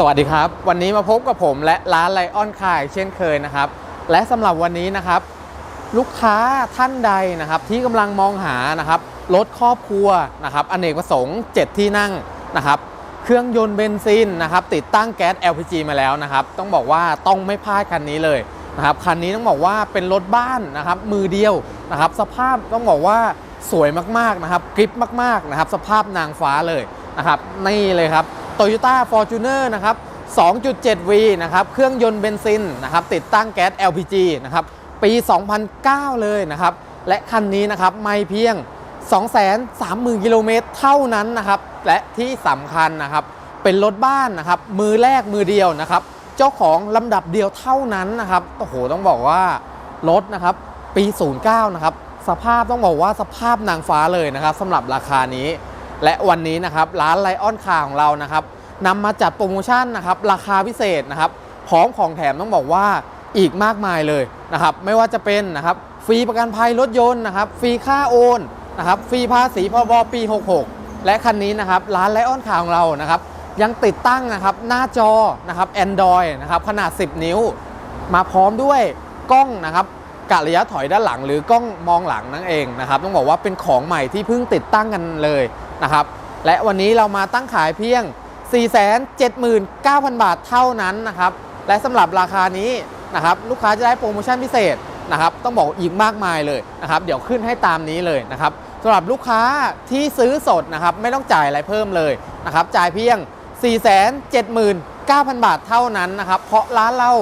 สวัสดีครับ วันนี้มาพบกับผมและร้านไลออนคายเช่นเคยนะครับ และสำหรับวันนี้นะครับ ลูกค้าท่านใดนะครับ ที่กำลังมองหานะครับรถครอบครัวนะครับอเนกประสงค์ 7 ที่นั่งนะครับ เครื่องยนต์เบนซินนะครับ ติดตั้งแก๊ส LPG มาแล้วนะครับ ต้องบอกว่าต้องไม่พลาดคันนี้เลยนะครับคันนี้ต้องบอกว่าเป็นรถบ้านนะครับ มือเดียวนะครับ สภาพต้องบอกว่าสวยมากๆนะครับกริปมากๆนะครับ สภาพนางฟ้าเลยนะครับนี่เลยครับ Toyota Fortuner นะครับ 2.7V นะครับ เครื่องยนต์เบนซินนะครับ ติดตั้งแก๊ส LPG นะครับ ปี 2009 เลยนะครับ และคันนี้นะครับไม่เพียง 230,000 กิโลเมตรเท่านั้นนะครับ และที่สำคัญนะครับ เป็นรถบ้านนะครับ มือแรกมือเดียวนะครับ เจ้าของลำดับเดียวเท่านั้นนะครับ โอ้โห ต้องบอกว่ารถนะครับ ปี 09 นะครับ สภาพต้องบอกว่าสภาพนางฟ้าเลยนะครับสำหรับราคานี้ และวันนี้นะครับร้านไลออนคาของเรานะครับนำมาจัดโปรโมชั่นนะครับราคาพิเศษนะครับพร้อมของแถมต้องบอกว่าอีกมากมายเลยนะครับไม่ว่าจะเป็นนะครับฟรีประกันภัยรถยนต์นะครับฟรีค่าโอนนะครับฟรีภาษีพบปี 66 และคันนี้นะครับร้านไลออนคาของเรานะครับยังติดตั้งนะครับหน้าจอนะครับ Android นะครับขนาด 10 นิ้ว มาพร้อมด้วยกล้องนะครับกะระยะถอยด้านหลังหรือกล้องมองหลังนั่นเองนะครับต้องบอกว่าเป็นของใหม่ที่เพิ่งติดตั้งกันเลย นะครับ และวันนี้เรามาตั้งขายเพียง 479,000 บาทเท่านั้นนะครับ และสำหรับราคานี้นะครับลูกค้าจะได้โปรโมชั่นพิเศษนะครับต้องบอกอีกมากมายเลยนะครับ เดี๋ยวขึ้นให้ตามนี้เลยนะครับสำหรับลูกค้าที่ซื้อสดนะครับไม่ต้องจ่ายอะไรเพิ่มเลยนะครับจ่ายเพียง 479,000 บาทเท่านั้นนะครับ เพราะร้านเรา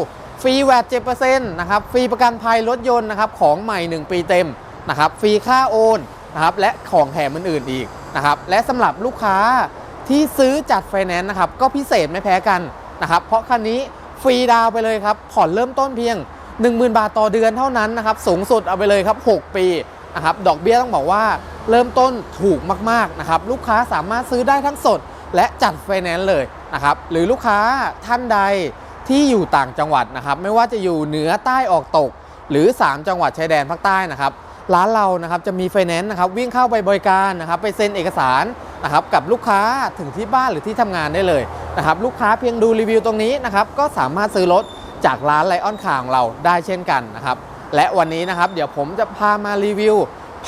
ฟรีแวด7%นะครับฟรีประกันภัยรถยนต์นะครับของใหม่ 1 ปีเต็มนะครับฟรีค่าโอนนะครับและของแถมอื่นๆอีก นะครับและสำหรับลูกค้าที่ซื้อจัดไฟแนนซ์นะครับก็พิเศษไม่แพ้กันนะครับเพราะคันนี้ฟรีดาวไปเลยครับผ่อนเริ่มต้นเพียง 10,000 บาทต่อเดือนเท่านั้นนะครับสูงสุดเอาไปเลยครับ 6 ปีนะครับดอกเบี้ยต้องบอกว่าเริ่มต้นถูกมากๆนะครับลูกค้าสามารถซื้อได้ทั้งสด และจัดไฟแนนซ์เลยนะครับหรือลูกค้าท่านใดที่อยู่ต่างจังหวัดนะครับไม่ว่าจะอยู่เหนือใต้ออกตก หรือ 3 จังหวัดชายแดนภาคใต้นะครับ ร้านเรานะครับจะมีไฟแนนซ์นะครับวิ่งเข้าไปบริการนะครับไปเซ็นเอกสารนะครับกับลูกค้าถึงที่บ้านหรือที่ทำงานได้เลยนะครับลูกค้าเพียงดูรีวิวตรงนี้นะครับก็สามารถซื้อรถจากร้านไลออนคาของเราได้เช่นกันนะครับและวันนี้นะครับเดี๋ยวผมจะพามารีวิว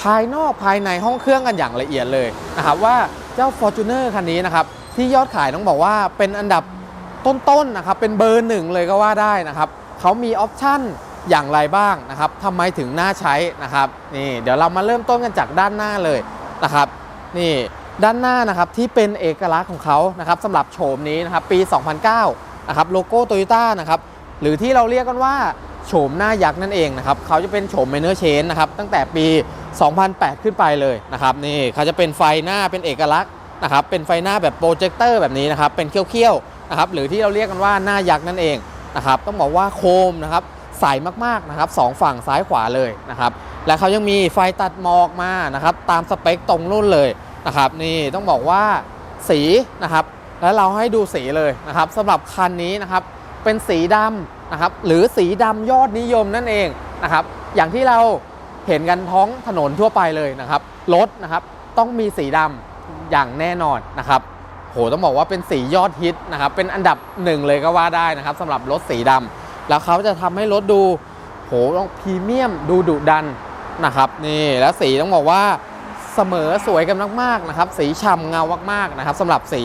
ภายนอกภายในห้องเครื่องกันอย่างละเอียดเลยนะครับว่าเจ้า Fortuner คันนี้นะครับที่ยอดขายต้องบอกว่าเป็นอันดับต้นๆนะครับเป็นเบอร์หนึ่งเลยก็ว่าได้นะครับเขามีออปชั่น อย่างไรบ้างนะครับทำไมถึงน่าใช้นะครับนี่เดี๋ยวเรามาเริ่มต้นกันจากด้านหน้าเลยนะครับนี่ด้านหน้านะครับที่เป็นเอกลักษณ์ของเขานะครับสำหรับโฉมนี้นะครับปี 2009นะครับโลโก้โตโยต้านะครับหรือที่เราเรียกกันว่าโฉมหน้ายักษ์นั่นเองนะครับเขาจะเป็นโฉม minor change นะครับตั้งแต่ปี 2008 ขึ้นไปเลยนะครับนี่เขาจะเป็นไฟหน้าเป็นเอกลักษณ์นะครับเป็นไฟหน้าแบบโปรเจคเตอร์แบบนี้นะครับเป็นเขี้ยวๆนะครับหรือที่เราเรียกกันว่าหน้ายักษ์นั่นเองนะครับต้องบอกว่าโคมนะครับ ใสมากๆนะครับสองฝั่งซ้ายขวาเลยนะครับและเขายังมีไฟตัดหมอกมานะครับตามสเปคตรงรุ่นเลยนะครับนี่ต้องบอกว่าสีนะครับแล้วเราให้ดูสีเลยนะครับสำหรับคันนี้นะครับเป็นสีดำนะครับหรือสีดำยอดนิยมนั่นเองนะครับอย่างที่เราเห็นกันท้องถนนทั่วไปเลยนะครับรถนะครับต้องมีสีดำอย่างแน่นอนนะครับโหต้องบอกว่าเป็นสียอดฮิตนะครับเป็นอันดับหนึ่งเลยก็ว่าได้นะครับสำหรับรถสีดำ แล้วเขาจะทำให้รถดูโหต้องพรีเมียมดูดุดันนะครับนี่แล้วสีต้องบอกว่าเสมอสวยกันมากๆนะครับ สีฉ่ำเงามากๆนะครับสำหรับสี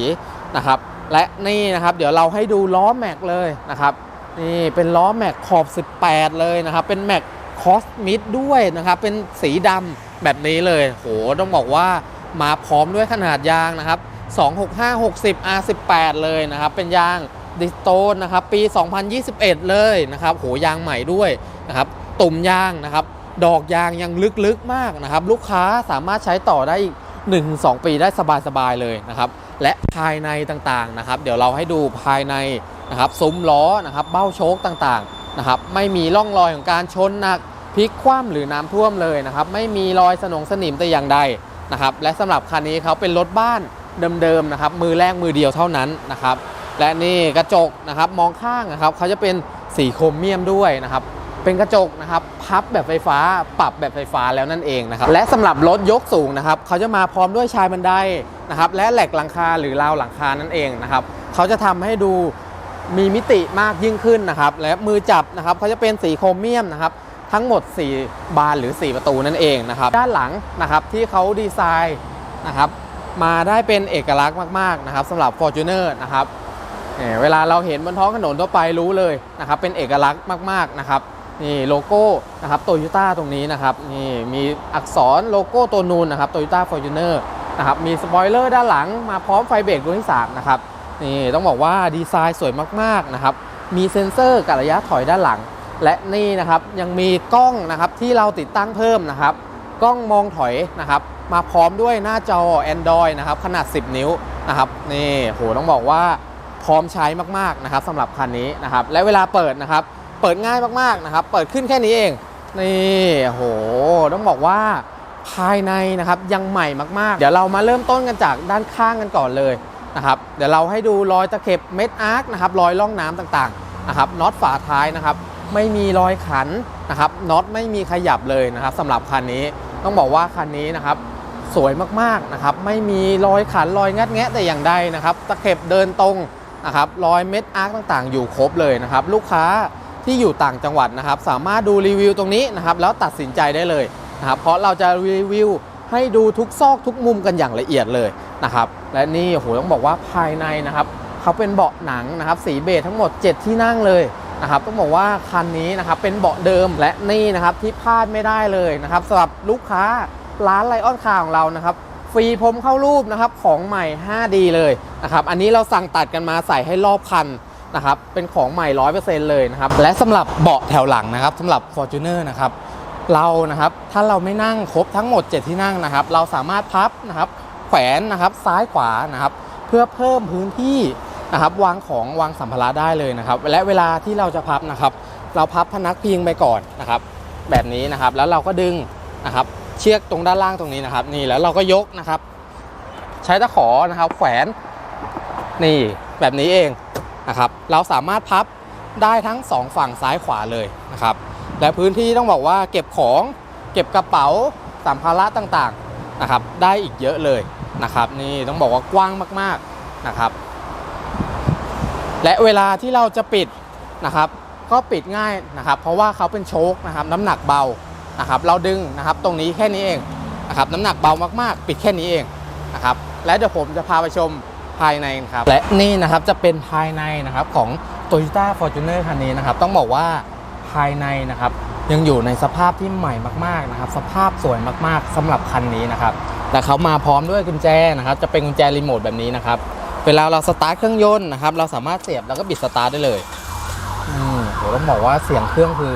นะครับ และนี่นะครับ เดี๋ยวเราให้ดูล้อแม็กเลยนะครับนี่เป็นล้อแม็กขอบ 18 เลยนะครับ เป็นแม็กคอสมิดด้วยนะครับ เป็นสีดำแบบนี้เลยโหต้องบอกว่ามาพร้อมด้วยขนาดยางนะครับ 265 60 R18 เลยนะครับ เป็นยาง ดิสโตนนะครับปี 2021 เลยนะครับโหยางใหม่ด้วยนะครับตุ่มยางนะครับดอกยางยังลึกๆมากนะครับ ลูกค้าสามารถใช้ต่อได้อีก 1-2 ปีได้สบายๆเลยนะครับ และภายในต่างๆนะครับ เดี๋ยวเราให้ดูภายในนะครับซุ้มล้อนะครับ เบ้าโชคต่างๆนะครับ ไม่มีร่องรอยของการชนหนักพลิกคว่ำหรือน้ำท่วมเลยนะครับ ไม่มีรอยสนองสนิมแต่อย่างใดนะครับ และสำหรับคันนี้เขาเป็นรถบ้านเดิมๆนะครับ มือแรกมือเดียวเท่านั้นนะครับ และนี่กระจกนะครับมองข้างนะครับเขาจะเป็นสีโครเมียมด้วยนะครับเป็นกระจกนะครับพับแบบไฟฟ้าปรับแบบไฟฟ้าแล้วนั่นเองนะครับและสำหรับรถยกสูงนะครับเขาจะมาพร้อมด้วยชายบันไดนะครับและแหลกหลังคาหรือราวหลังคานั่นเองนะครับเขาจะทำให้ดูมีมิติมากยิ่งขึ้นนะครับและมือจับนะครับเขาจะเป็นสีโครเมียมนะครับทั้งหมด 4 บานหรือ 4 ประตูนั่นเองนะครับด้านหลังนะครับที่เขาดีไซน์นะครับมาได้เป็นเอกลักษณ์มากๆนะครับสำหรับ Fortuner นะครับ เวลาเราเห็นบนท้องถนนทั่วไปรู้เลยนะครับเป็นเอกลักษณ์มากๆนะครับนี่โลโก้นะครับโตโยต้าตรงนี้นะครับนี่มีอักษรโลโก้ตัวนูนนะครับโตโยต้าฟอร์จูเนอร์นะครับมีสปอยเลอร์ด้านหลังมาพร้อมไฟเบรกดวงที่3นะครับนี่ต้องบอกว่าดีไซน์สวยมากๆนะครับมีเซ็นเซอร์กับระยะถอยด้านหลัง และนี่นะครับยังมีกล้องนะครับที่เราติดตั้งเพิ่มนะครับกล้องมองถอยนะครับมาพร้อมด้วยหน้าจอ Android นะครับขนาด 10 นิ้วนะครับนี่โหต้องบอกว่า พร้อมใช้มากๆนะครับสำหรับคันนี้นะครับและเวลาเปิดนะครับ เปิดง่ายมากๆนะครับ เปิดขึ้นแค่นี้เองนี่โหต้องบอกว่าภายในนะครับยังใหม่มากๆ เดี๋ยวเรามาเริ่มต้นกันจากด้านข้างกันก่อนเลยนะครับเดี๋ยวเราให้ดูรอยตะเข็บเม็ดอาร์คนะครับรอยล่องน้ำต่างๆนะครับน็อตฝาท้ายนะครับไม่มีรอยขันนะครับน็อตไม่มีขยับเลยนะครับสำหรับคันนี้ต้องบอกว่าคันนี้นะครับสวยมากๆนะครับไม่มีรอยขันรอยงัดแงะแต่อย่างใดนะครับตะเข็บเดินตรง นะครับรอยเม็ดอาร์คต่างๆ อยู่ครบเลยนะครับลูกค้าที่อยู่ต่างจังหวัดนะครับ สามารถดูรีวิวตรงนี้นะครับแล้วตัดสินใจได้เลยนะครับเพราะเราจะรีวิวให้ดูทุกซอกทุกมุมกันอย่างละเอียดเลยนะครับและนี่โหต้องบอกว่าภายในนะครับเขาเป็นเบาะหนังนะครับสีเบจทั้งหมด 7 ที่นั่งเลยนะครับต้องบอกว่าคันนี้นะครับเป็นเบาะเดิมและนี่นะครับที่พลาดไม่ได้เลยนะครับสำหรับลูกค้าร้านไลออนคาของเรานะครับ ฟรีพรมเข้ารูปนะครับของใหม่ 5D เลยนะครับอันนี้เราสั่งตัดกันมาใส่ให้รอบคันนะครับเป็นของใหม่ 100%เลยนะครับและสำหรับเบาะแถวหลังนะครับสำหรับ Fortuner นะครับเรานะครับถ้าเราไม่นั่งครบทั้งหมด 7 ที่นั่งนะครับ เราสามารถพับนะครับแขวนนะครับซ้ายขวานะครับเพื่อเพิ่มพื้นที่นะครับวางของวางสัมภาระได้เลยนะครับ และเวลาที่เราจะพับนะครับ เราพับพนักพิงไปก่อนนะครับ แบบนี้นะครับแล้วเราก็ดึงนะครับ เชือกตรงด้านล่างตรงนี้นะครับ นี่แล้วเราก็ยกนะครับ ใช้ตะขอนะครับ แขวนนี่แบบนี้เองนะครับ เราสามารถพับได้ทั้ง 2 ฝั่งซ้ายขวาเลยนะครับ และพื้นที่ต้องบอกว่าเก็บของเก็บกระเป๋าสัมภาระต่างๆนะครับ ได้อีกเยอะเลยนะครับ นี่ต้องบอกว่ากว้างมากๆนะครับ และเวลาที่เราจะปิดนะครับ ก็ปิดง่ายนะครับ เพราะว่าเขาเป็นโชคนะครับ น้ำหนักเบา นะครับเราดึงนะครับตรงนี้แค่นี้เองนะครับน้ำหนักเบามากๆ ปิดแค่นี้เองนะครับและเดี๋ยวผมจะพาไปชมภายในครับและนี่นะครับจะเป็นภายในนะครับของ Toyota Fortuner คันนี้นะครับต้องบอกว่าภายในนะครับยังอยู่ในสภาพที่ใหม่มากๆนะครับสภาพสวยมากๆสำหรับคันนี้นะครับและเขามาพร้อมด้วยกุญแจนะครับจะเป็นกุญแจรีโมทแบบนี้นะครับเวลาเราสตาร์ทเครื่องยนต์นะครับเราสามารถเสียบแล้วก็บิดสตาร์ทได้เลยอืมโหต้องบอกว่าเสียงเครื่องคือ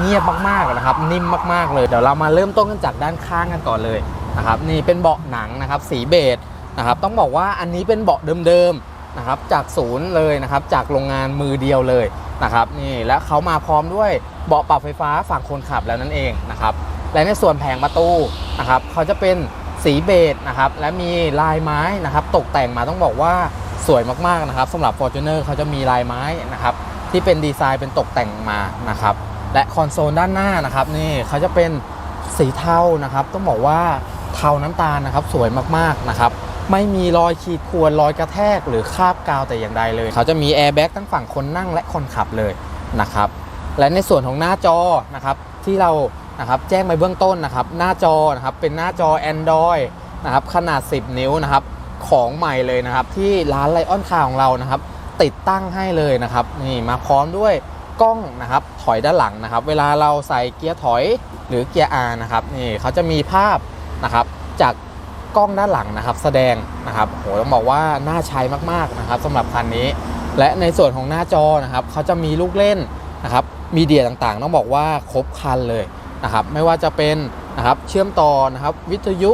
เงียบมากๆนะครับ นิ่มมากๆเลยเดี๋ยวเรามาเริ่มต้นกันจากด้านข้างกันก่อนเลยนะครับนี่เป็นเบาะหนังนะครับสีเบจนะครับต้องบอกว่าอันนี้เป็นเบาะเดิมๆนะครับจากศูนย์เลยนะครับจากโรงงานมือเดียวเลยนะครับนี่และเขามาพร้อมด้วยเบาะปรับไฟฟ้าฝั่งคนขับแล้วนั่นเองนะครับและในส่วนแผงประตูนะครับเขาจะเป็นสีเบจนะครับและมีลายไม้นะครับตกแต่งมาต้องบอกว่าสวยมากๆนะครับสำหรับ Fortuner เขาจะมีลายไม้นะครับที่เป็นดีไซน์เป็นตกแต่งมานะครับ และคอนโซลด้านหน้านะครับนี่เขาจะเป็นสีเทานะครับ ต้องบอกว่าเทาน้ำตาลนะครับสวยมากๆนะครับไม่มีรอยขีดข่วนรอยกระแทกหรือคราบกาวแต่อย่างใดเลย เขาจะมีแอร์แบ็กทั้งฝั่งคนนั่งและคนขับเลยนะครับและในส่วนของหน้าจอนะครับที่เรานะครับแจ้งไปเบื้องต้นนะครับหน้าจอนะครับเป็นหน้าจอ Android นะครับขนาด 10 นิ้วนะครับของใหม่เลยนะครับที่ร้านไลออนคาของเรานะครับติดตั้งให้เลยนะครับนี่มาพร้อมด้วย กล้องนะครับถอยด้านหลังนะครับ เวลาเราใส่เกียร์ถอยหรือเกียร์ R นะครับนี่เขาจะมีภาพนะครับจากกล้องด้านหลังนะครับ แสดงนะครับโหต้องบอกว่าน่าใช้มากๆนะครับสำหรับคันนี้ และในส่วนของหน้าจอนะครับเขาจะมีลูกเล่นนะครับมีเดียต่างๆ ต้องบอกว่าครบคันเลยนะครับไม่ว่าจะเป็นนะครับเชื่อมต่อนะครับวิทยุ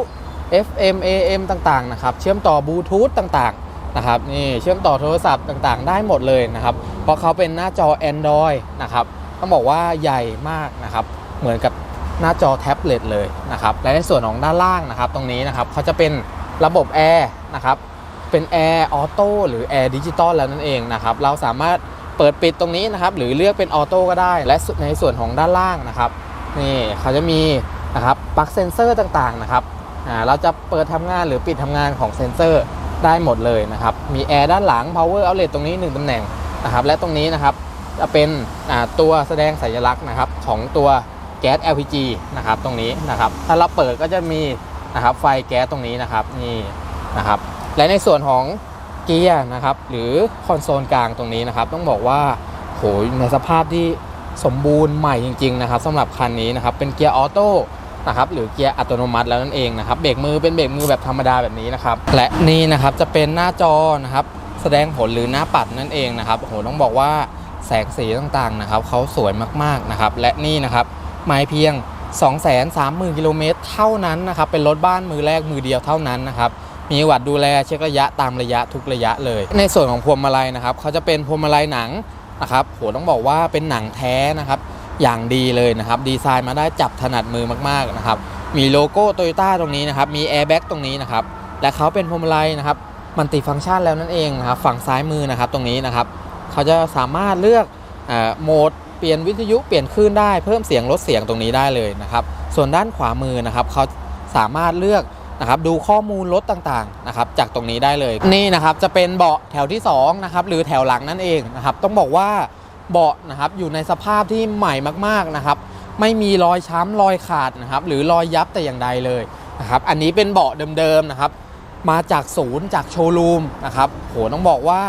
FM AM ต่างๆนะครับเชื่อมต่อบลูทูธต่างๆ นะครับนี่เชื่อมต่อโทรศัพท์ต่างๆ ได้หมดเลยนะครับ เพราะเขาเป็นหน้าจอ Android นะครับต้องบอกว่าใหญ่มากนะครับ เหมือนกับหน้าจอแท็บเล็ตเลยนะครับและในส่วนของด้านล่างนะครับ ตรงนี้นะครับเขาจะเป็นระบบแอร์นะครับเป็นแอร์ออโต้หรือแอร์ดิจิตอลแล้วนั่นเองนะครับเราสามารถเปิดปิดตรงนี้นะครับ หรือเลือกเป็นออโต้ก็ได้ และในส่วนของด้านล่างนะครับนี่เขาจะมีนะครับปลั๊กเซนเซอร์ต่างๆนะครับอ่าเราจะเปิดทำงานหรือปิดทำงานของเซนเซอร์ ได้หมดเลยนะครับ มีแอร์ด้านหลัง power outlet ตรงนี้ 1 ตำแหน่งนะครับ และตรงนี้นะครับจะเป็นตัวแสดงสัญลักษณ์นะครับของตัวแก๊ส LPG นะครับตรงนี้นะครับ ถ้าเราเปิดก็จะมีนะครับไฟแก๊สตรงนี้นะครับนี่นะครับ และในส่วนของเกียร์นะครับ หรือคอนโซลกลางตรงนี้นะครับ ต้องบอกว่าโหในสภาพที่สมบูรณ์ใหม่จริง ๆ นะครับสำหรับคันนี้นะครับ เป็นเกียร์ออโต้ นะครับหรือเกียร์อัตโนมัติแล้วนั่นเองนะครับเบรกมือเป็นเบรกมือแบบธรรมดาแบบนี้นะครับและนี่นะครับจะเป็นหน้าจอนะครับแสดงผลหรือหน้าปัดนั่นเองนะครับโอ้โหต้องบอกว่าแสงสีต่างๆนะครับเขาสวยมากๆนะครับและนี่นะครับไม่เพียง 230,000กิโลเมตรเท่านั้นนะครับเป็นรถบ้านมือแรกมือเดียวเท่านั้นนะครับมีวัดดูแลเช็คระยะตามระยะทุกระยะเลย ในส่วนของพวงมาลัยนะครับเขาจะเป็นพวงมาลัยหนังนะครับโหต้องบอกว่าเป็นหนังแท้นะครับ อย่างดีเลยนะครับ ดีไซน์มาได้จับถนัดมือมากๆนะครับ มีโลโก้โตโยต้าตรงนี้นะครับ มีแอร์แบ็กตรงนี้นะครับ และเขาเป็นพวงมาลัยนะครับ มันติฟังก์ชันแล้วนั่นเองนะครับ ฝั่งซ้ายมือนะครับตรงนี้นะครับ เขาจะสามารถเลือกอโหมดเปลี่ยนวิทยุเปลี่ยนคลื่นได้เพิ่มเสียงลดเสียงตรงนี้ได้เลยนะครับ ส่วนด้านขวามือนะครับ เขาสามารถเลือกนะครับดูข้อมูลรถต่างๆนะครับจากตรงนี้ได้เลย นี่นะครับจะเป็นเบาะแถวที่2นะครับหรือแถวหลังนั่นเองนะครับต้องบอกว่า เบาะนะครับอยู่ในสภาพที่ใหม่มากๆนะครับ ไม่มีรอยช้ำรอยขาดนะครับ หรือรอยยับแต่อย่างใดเลยนะครับ อันนี้เป็นเบาะเดิมๆนะครับ มาจากศูนย์จากโชว์รูมนะครับโหต้องบอกว่า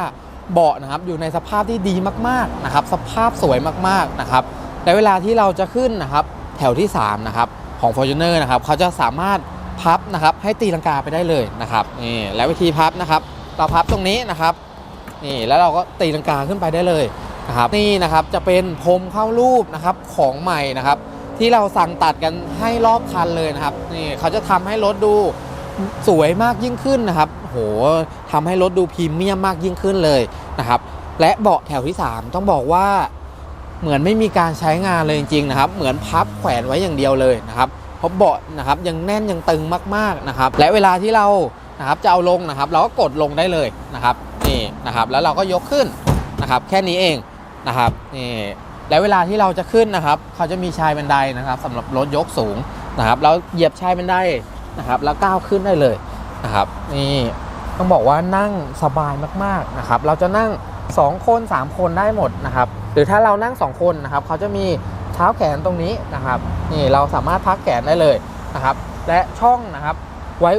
เบาะนะครับอยู่ในสภาพที่ดีมากๆนะครับ สภาพสวยมากๆนะครับและเวลาที่เราจะขึ้นนะครับ แถวที่3นะครับของ Fortuner นะครับเขาจะสามารถพับนะครับ ให้ตีลังกาไปได้เลยนะครับนี่และวิธีพับนะครับ เราพับตรงนี้นะครับนี่แล้วเราก็ตีลังกาขึ้นไปได้เลย นะครับนี่นะครับจะเป็นพรมเข้ารูปนะครับของใหม่นะครับ ที่เราสั่งตัดกันให้รอบคันเลยนะครับนี่เขาจะทำให้รถดูสวยมากยิ่งขึ้นนะครับโหทำให้รถดูพรีเมียมมากยิ่งขึ้นเลยนะครับ และเบาะแถวที่ 3 ต้องบอกว่าเหมือนไม่มีการใช้งานเลยจริงๆนะครับ เหมือนพับแขวนไว้อย่างเดียวเลยนะครับเพราะเบาะนะครับยังแน่นยังตึงมากๆนะครับ และเวลาที่เรานะครับจะเอาลงนะครับ เราก็กดลงได้เลยนะครับนี่นะครับ แล้วเราก็ยกขึ้นนะครับ แค่นี้เอง นะครับนี่และเวลาที่เราจะขึ้นนะครับ เขาจะมีชายบันไดนะครับสำหรับรถยกสูงนะครับเราเหยียบชายบันไดนะครับ แล้วก้าวขึ้นได้เลยนะครับนี่ต้องบอกว่านั่งสบายมากๆนะครับ เราจะนั่ง 2 คน 3 คนได้หมดนะครับ หรือถ้าเรานั่ง 2 คนนะครับ เขาจะมีเท้าแขนตรงนี้นะครับนี่เราสามารถพักแขนได้เลยนะครับ และช่องนะครับไว้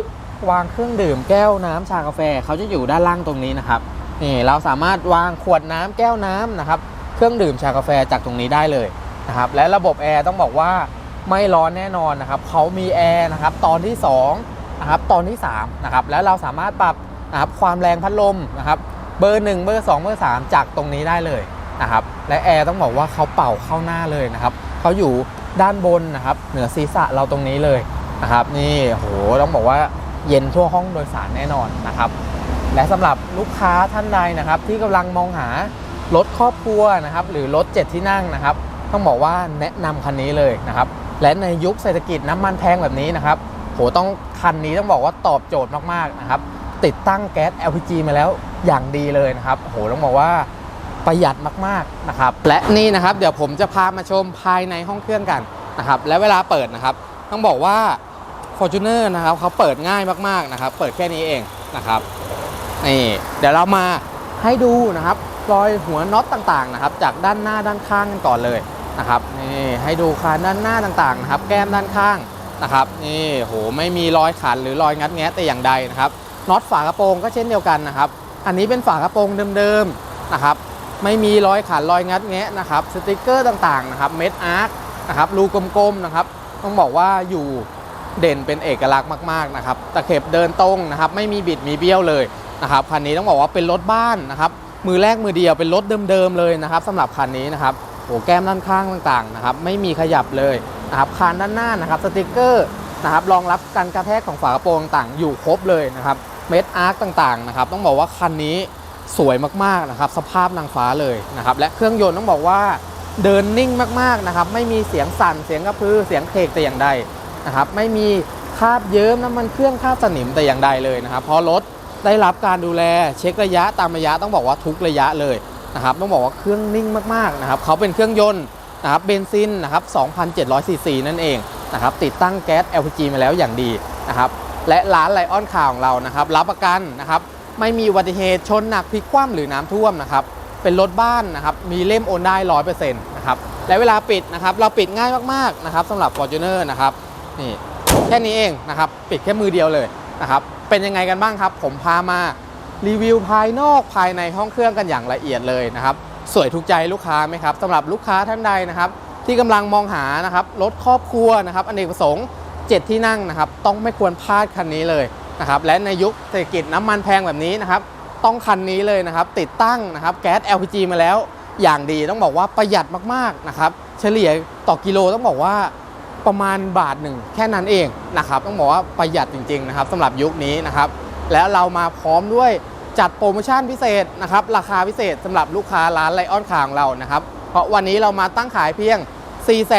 วางเครื่องดื่มแก้วน้ำชากาแฟ เขาจะอยู่ด้านล่างตรงนี้นะครับ นี่เราสามารถวางขวดน้ำแก้วน้ำนะครับ เครื่องดื่มชากาแฟจากตรงนี้ได้เลยนะครับ และระบบแอร์ต้องบอกว่าไม่ร้อนแน่นอนนะครับเขามีแอร์นะครับตอนที่2นะครับตอนที่3นะครับแล้วเราสามารถปรับนะครับความแรงพัดลมนะครับเบอร์ 1 เบอร์ 2 เบอร์ 3 จากตรงนี้ได้เลยนะครับและแอร์ต้องบอกว่าเขาเป่าเข้าหน้าเลยนะครับเขาอยู่ด้านบนนะครับเหนือศีรษะเราตรงนี้เลยนะครับนี่โหต้องบอกว่าเย็นทั่วห้องโดยสารแน่นอนนะครับ และสำหรับลูกค้าท่านใดนะครับ ที่กำลังมองหารถครอบครัวนะครับ หรือรถ7ที่นั่งนะครับ ต้องบอกว่าแนะนำคันนี้เลยนะครับ และในยุคเศรษฐกิจน้ำมันแพงแบบนี้นะครับโหต้องคันนี้ต้องบอกว่าตอบโจทย์มากๆนะครับ ติดตั้งแก๊ส LPG มาแล้วอย่างดีเลยนะครับโหต้องบอกว่าประหยัดมากๆนะครับ และนี่นะครับเดี๋ยวผมจะพามาชมภายในห้องเครื่องกันนะครับ และเวลาเปิดนะครับ ต้องบอกว่า Fortuner นะครับเขาเปิดง่ายมากๆนะครับ เปิดแค่นี้เองนะครับ นี่เดี๋ยวเรามาให้ดูนะครับรอยหัวน็อตต่างๆนะครับ จากด้านหน้าด้านข้างกันก่อนเลยนะครับนี่ให้ดูคานด้านหน้าต่างๆนะครับ แก้มด้านข้างนะครับนี่โหไม่มีรอยขันหรือรอยงัดแงะแต่อย่างใดนะครับน็อตฝากระโปรงก็เช่นเดียวกันนะครับ อันนี้เป็นฝากระโปรงเดิมๆนะครับ ไม่มีรอยขันรอยงัดแงะนะครับสติกเกอร์ต่างๆนะครับเม็ดอาร์คนะครับรูกลมๆนะครับ ต้องบอกว่าอยู่เด่นเป็นเอกลักษณ์มากๆนะครับตะเข็บเดินตรงนะครับ ไม่มีบิดมีเบี้ยวเลย นะครับคันนี้ต้องบอกว่าเป็นรถบ้านนะครับมือแรกมือเดียวเป็นรถเดิมๆเลยนะครับสำหรับคันนี้นะครับโอ้แก้มด้านข้างต่างๆนะครับไม่มีขยับเลยนะครับคานด้านหน้านะครับสติกเกอร์นะครับรองรับการกระแทกของฝากระโปรงต่างๆ อยู่ครบเลยนะครับเม็ดอาร์คต่างๆนะครับต้องบอกว่าคันนี้สวยมากๆนะครับสภาพนางฟ้าเลยนะครับและเครื่องยนต์ต้องบอกว่าเดินนิ่งมากๆนะครับไม่มีเสียงสั่นเสียงกระพือเสียงเคกแต่อย่างใดนะครับไม่มีคาบเยิ้มน้ำมันเครื่องคาบสนิมแต่อย่างใดเลยนะครับเพราะรถ ได้รับการดูแลเช็คระยะตามระยะต้องบอกว่าทุกระยะเลยนะครับต้องบอกว่าเครื่องนิ่งมากๆนะครับเขาเป็นเครื่องยนต์นะครับเบนซินนะครับ2,700ซีซีนั่นเองนะครับติดตั้งแก๊ส LPG มาแล้วอย่างดีนะครับและร้านไลออนคาของเรานะครับรับประกันนะครับไม่มีอุบัติเหตุชนหนักพลิกคว่ำหรือน้ำท่วมนะครับเป็นรถบ้านนะครับมีเล่มโอนได้ร้อยเปอร์เซ็นต์นะครับและเวลาปิดนะครับเราปิดง่ายมากๆนะครับสำหรับ Fortuner นะครับนี่แค่นี้เองนะครับปิดแค่มือเดียวเลย นะครับเป็นยังไงกันบ้างครับ ผมพามารีวิวภายนอกภายในห้องเครื่องกันอย่างละเอียดเลยนะครับสวยถูกใจลูกค้าไหมครับสำหรับลูกค้าท่านใดนะครับ ที่กำลังมองหานะครับรถครอบครัวนะครับอเนกประสงค์ 7 ที่นั่งนะครับ ต้องไม่ควรพลาดคันนี้เลยนะครับและในยุคเศรษฐกิจน้ำมันแพงแบบนี้นะครับ ต้องคันนี้เลยนะครับ ติดตั้งนะครับแก๊ส LPG มาแล้วอย่างดีต้องบอกว่าประหยัดมากๆนะครับ เฉลี่ยต่อกิโลต้องบอกว่า ประมาณบาทหนึ่งแค่นั้นเองนะครับต้องบอกว่าประหยัดจริงๆนะครับสำหรับยุคนี้นะครับแล้วเรามาพร้อมด้วยจัดโปรโมชั่นพิเศษนะครับราคาพิเศษสำหรับลูกค้าร้านไลออนคาของเรานะครับเพราะวันนี้เรามาตั้งขายเพียง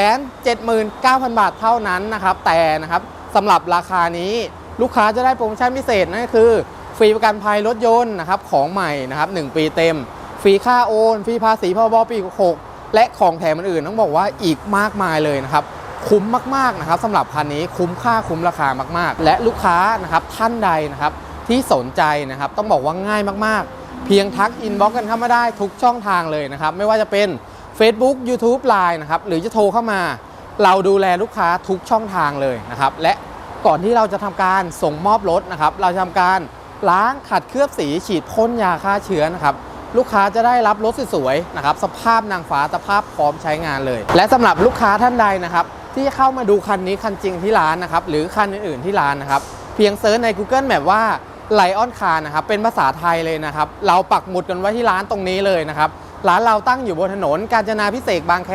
479,000 บาทเท่านั้นนะครับแต่นะครับสำหรับราคานี้ลูกค้าจะได้โปรโมชั่นพิเศษนั่นก็คือฟรีประกันภัยรถยนต์นะครับของใหม่นะครับ1ปีเต็ม ฟรีค่าโอน ฟรีภาษีพรบปี 6 และของแถมอื่นๆต้องบอกว่าอีกมากมายเลยนะครับ คุ้มมากๆนะครับสำหรับคันนี้คุ้มค่าคุ้มราคามากๆ และลูกค้านะครับท่านใดนะครับที่สนใจนะครับต้องบอกว่าง่ายมากๆ เพียงทักอินบ็อกกันเข้ามาได้ทุกช่องทางเลยนะครับไม่ว่าจะเป็น Facebook YouTube Line นะครับหรือจะโทรเข้ามา เราดูแลลูกค้าทุกช่องทางเลยนะครับและก่อนที่เราจะทำการส่งมอบรถนะครับเราจะทำการล้างขัดเคลือบสีฉีดพ่นยาฆ่าเชื้อนะครับลูกค้าจะได้รับรถสวยๆนะครับสภาพนางฟ้าสภาพพร้อมใช้งานเลย และสำหรับลูกค้าท่านใดนะครับ ที่เข้ามาดูคันนี้คันจริงที่ร้านนะครับหรือคันอื่นๆที่ร้านนะครับ เพียงเซิร์ชใน Google Map ว่าไลออนคาร์นะครับเป็นภาษาไทยเลยนะครับ เราปักหมุดกันไว้ที่ร้านตรงนี้เลยนะครับ ร้านเราตั้งอยู่บนถนนกาญจนาพิเศษบางแค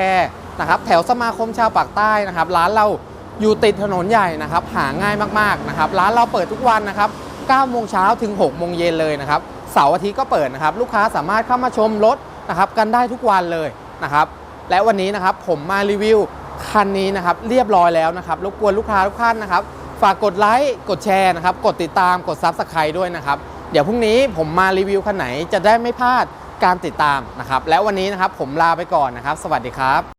นะครับแถวสมาคมชาวปากใต้นะครับ ร้านเราอยู่ติดถนนใหญ่นะครับ หาง่ายมากๆนะครับ ร้านเราเปิดทุกวันนะครับ9โมงเช้าถึง6โมงเย็นเลยนะครับเสาร์อาทิตย์ก็เปิดนะครับ ลูกค้าสามารถเข้ามาชมรถนะครับ กันได้ทุกวันเลยนะครับ และวันนี้นะครับผมมารีวิว คันนี้นะครับเรียบร้อยแล้วนะครับรบกวนลูกค้าทุกท่านนะครับ ฝากกดไลค์กดแชร์นะครับ กดติดตามกดซับสไครต์ด้วยนะครับ เดี๋ยวพรุ่งนี้ผมมารีวิวคันไหนจะได้ไม่พลาดการติดตามนะครับ และวันนี้นะครับผมลาไปก่อนนะครับ สวัสดีครับ